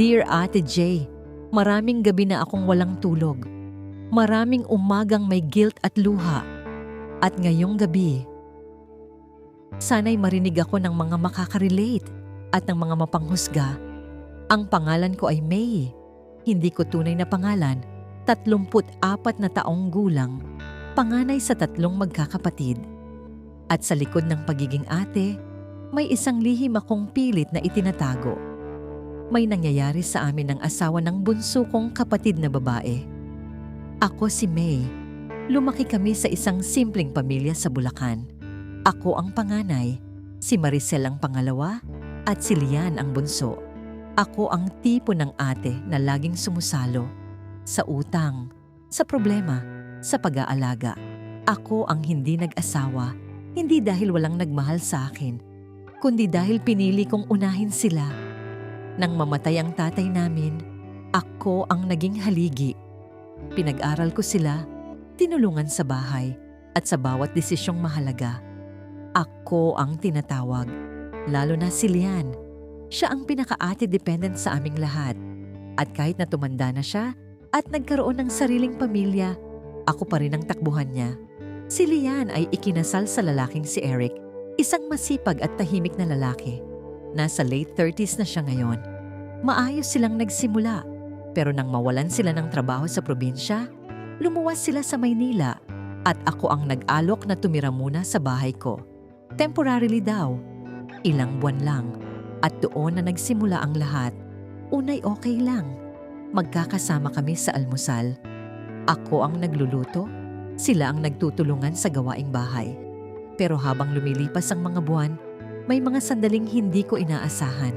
Dear Ate J, maraming gabi na akong walang tulog. Maraming umagang may guilt at luha. At ngayong gabi, sana'y marinig ako ng mga makaka-relate at ng mga mapanghusga. Ang pangalan ko ay May. Hindi ko tunay na pangalan, 34 na taong gulang, panganay sa tatlong magkakapatid. At sa likod ng pagiging ate, may isang lihim akong pilit na itinatago. May nangyayari sa amin ng asawa ng bunso kong kapatid na babae. Ako si May. Lumaki kami sa isang simpleng pamilya sa Bulacan. Ako ang panganay, si Maricel ang pangalawa, at si Lian ang bunso. Ako ang tipo ng ate na laging sumusalo. Sa utang, sa problema, sa pag-aalaga. Ako ang hindi nag-asawa, hindi dahil walang nagmahal sa akin, kundi dahil pinili kong unahin sila. Nang mamatay ang tatay namin, ako ang naging haligi. Pinag-aral ko sila, tinulungan sa bahay, at sa bawat desisyong mahalaga. Ako ang tinatawag, lalo na si Lian. Siya ang pinaka-ate dependent sa aming lahat. At kahit na tumanda na siya at nagkaroon ng sariling pamilya, ako pa rin ang takbuhan niya. Si Lian ay ikinasal sa lalaking si Eric, isang masipag at tahimik na lalaki. Nasa late 30s na siya ngayon. Maayos silang nagsimula, pero nang mawalan sila ng trabaho sa probinsya, lumuwas sila sa Maynila at ako ang nag-alok na tumira muna sa bahay ko. Temporarily daw, ilang buwan lang. At doon na nagsimula ang lahat. Unay okay lang. Magkakasama kami sa almusal. Ako ang nagluluto, sila ang nagtutulungan sa gawaing bahay. Pero habang lumilipas ang mga buwan, may mga sandaling hindi ko inaasahan.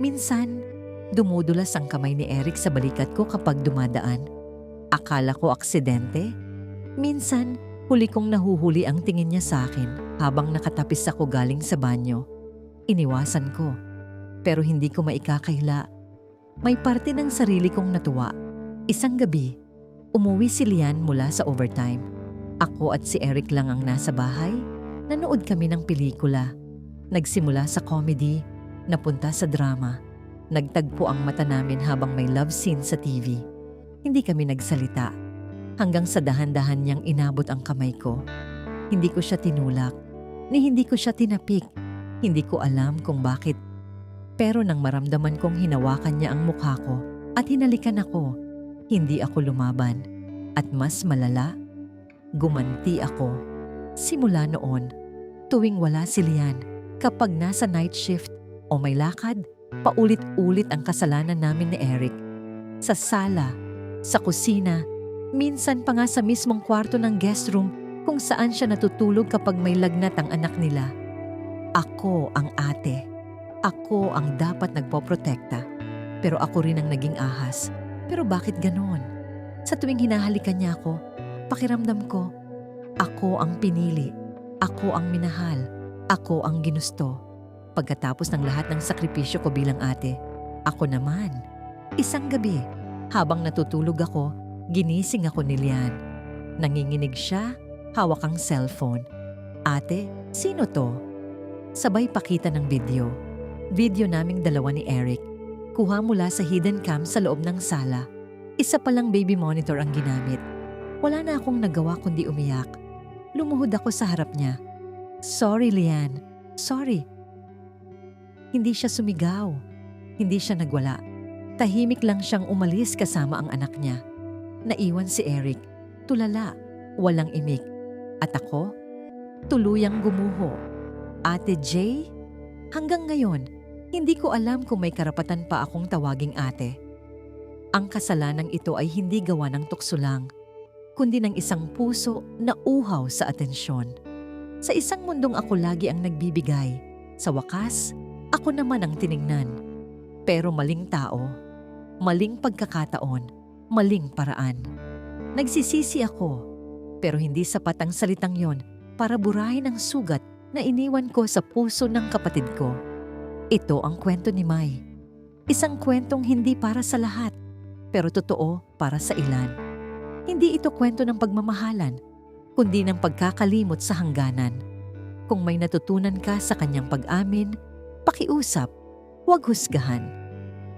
Minsan, dumudulas ang kamay ni Eric sa balikat ko kapag dumadaan. Akala ko aksidente. Minsan, huli kong nahuhuli ang tingin niya sa akin habang nakatapis ako galing sa banyo. Iniwasan ko, pero hindi ko maikakaila. May parte ng sarili kong natuwa. Isang gabi, umuwi si Lian mula sa overtime. Ako at si Eric lang ang nasa bahay. Nanood kami ng pelikula. Nagsimula sa comedy, napunta sa drama. Nagtagpo ang mata namin habang may love scene sa TV. Hindi kami nagsalita. Hanggang sa dahan-dahan niyang inabot ang kamay ko. Hindi ko siya tinulak, ni hindi ko siya tinapik. Hindi ko alam kung bakit. Pero nang maramdaman kong hinawakan niya ang mukha ko at hinalikan ako, hindi ako lumaban. At mas malala, gumanti ako. Simula noon, tuwing wala si Lian, kapag nasa night shift o may lakad, paulit-ulit ang kasalanan namin ni Eric. Sa sala, sa kusina, minsan pa nga sa mismong kwarto ng guest room kung saan siya natutulog kapag may lagnat ang anak nila. Ako ang ate. Ako ang dapat nagpoprotekta. Pero ako rin ang naging ahas. Pero bakit ganon? Sa tuwing hinahalikan niya ako, pakiramdam ko, ako ang pinili. Ako ang minahal. Ako ang ginusto. Pagkatapos ng lahat ng sakripisyo ko bilang ate, ako naman. Isang gabi, habang natutulog ako, ginising ako ni Lian. Nanginginig siya, hawak ang cellphone. Ate, sino to? Sabay pakita ng video. Video naming dalawa ni Eric. Kuha mula sa hidden cam sa loob ng sala. Isa palang baby monitor ang ginamit. Wala na akong nagawa kundi umiyak. Lumuhod ako sa harap niya. Sorry, Lian. Sorry. Hindi siya sumigaw. Hindi siya nagwala. Tahimik lang siyang umalis kasama ang anak niya. Naiwan si Eric. Tulala. Walang imik. At ako? Tuluyang gumuho. Ate Jay? Hanggang ngayon, hindi ko alam kung may karapatan pa akong tawaging ate. Ang kasalanang ito ay hindi gawa ng tukso lang, kundi ng isang puso na uhaw sa atensyon. Sa isang mundong ako lagi ang nagbibigay, sa wakas, ako naman ang tiningnan. Pero maling tao, maling pagkakataon, maling paraan. Nagsisisi ako, pero hindi sapat ang salitang yon para burahin ang sugat na iniwan ko sa puso ng kapatid ko. Ito ang kwento ni Mai. Isang kwentong hindi para sa lahat, pero totoo para sa ilan. Hindi ito kwento ng pagmamahalan, kundi ng pagkakalimot sa hangganan. Kung may natutunan ka sa kanyang pag-amin, pakiusap, huwag husgahan.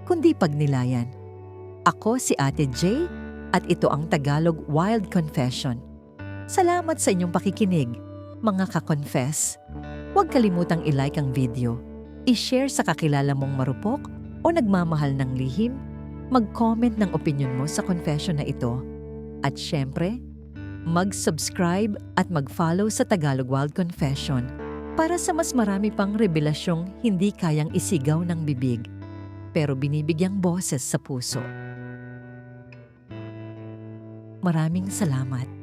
kundi pagnilayan. Ako si Ate J at ito ang Tagalog Wild Confession. Salamat sa inyong pakikinig, mga ka-confess. Huwag kalimutang i-like ang video, i-share sa kakilala mong marupok o nagmamahal ng lihim, mag-comment ng opinion mo sa confession na ito. At syempre, mag-subscribe at mag-follow sa Tagalog Wild Confession para sa mas marami pang revelasyong hindi kayang isigaw ng bibig pero binibigyang boses sa puso. Maraming salamat.